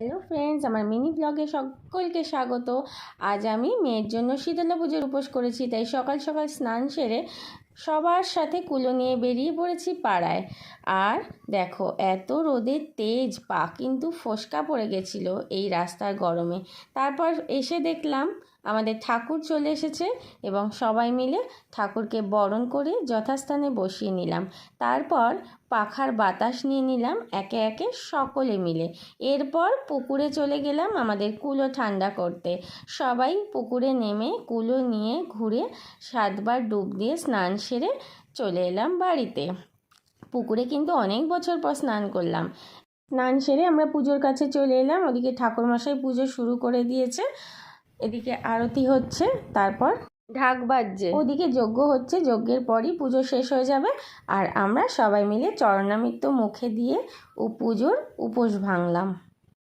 Hello friends, আমার mini ব্লগে সকলকে স্বাগত। আজ আমি মেয়ের জন্য শীতলা পুজোর উপোস করেছি, তাই সকাল সকাল স্নান সেরে সবার সাথে কুলো নিয়ে বেরিয়ে পড়েছি পাড়ায়। আর দেখো, এত রোদের তেজ, পা কিন্তু ফোসকা পড়ে গেছিল এই রাস্তার গরমে। তারপর এসে দেখলাম আমাদের ঠাকুর চলে এসেছে এবং সবাই মিলে ঠাকুরকে বরণ করে যথাস্থানে বসিয়ে নিলাম। তারপর পাখার বাতাস নিয়ে নিলাম একে একে সকলে মিলে। এরপর পুকুরে চলে গেলাম আমাদের কুলো ঠান্ডা করতে। সবাই পুকুরে নেমে কুলো নিয়ে ঘুরে সাতবার ডুব দিয়ে স্নান সেরে চলে এলাম বাড়িতে। পুকুরে কিন্তু অনেক বছর পর স্নান করলাম। স্নান সেরে আমরা পুজোর কাছে চলে এলাম। ওদিকে ঠাকুরমশাই পুজো শুরু করে দিয়েছে। এদিকে আরতি হচ্ছে, তারপর ঢাক বাজছে। ওদিকে যজ্ঞ হচ্ছে, যজ্ঞের পরই পুজো শেষ হয়ে যাবে। আর আমরা সবাই মিলে চরণামৃত মুখে দিয়ে ও পুজোর উপোস ভাঙলাম।